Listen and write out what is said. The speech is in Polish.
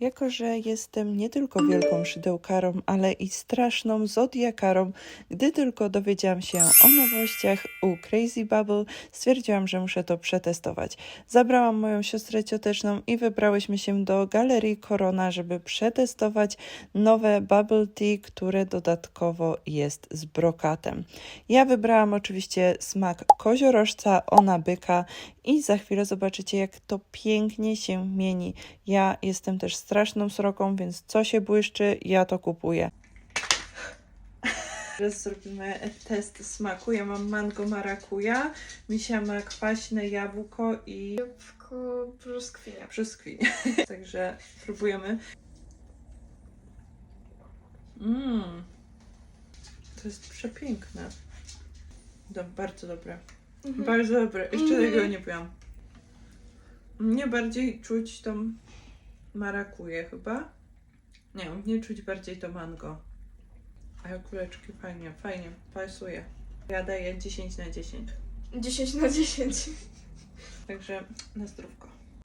Jako, że jestem nie tylko wielką szydełkarą, ale i straszną zodiakarą, gdy tylko dowiedziałam się o nowościach u Crazy Bubble, stwierdziłam, że muszę to przetestować. Zabrałam moją siostrę cioteczną i wybrałyśmy się do Galerii Corona, żeby przetestować nowe bubble tea, które dodatkowo jest z brokatem. Ja wybrałam oczywiście smak koziorożca, ona byka i za chwilę zobaczycie, jak to pięknie się mieni. Ja jestem też straszną sroką, więc co się błyszczy, ja to kupuję. Teraz zrobimy test smaku. Ja mam mango marakuja, Misia ma kwaśne jabłko i Jabłko brzoskwinia. brzoskwinie. Także próbujemy. Mmm. To jest przepiękne. Do, bardzo dobre. Bardzo dobre. Jeszcze Mhm. tego nie piłam. Mnie bardziej czuć tą marakuję chyba. Nie, mnie czuć bardziej to mango. Ale kuleczki fajnie, fajnie, pasuje. Ja daję 10 na 10. 10 na 10. Także na zdrówko.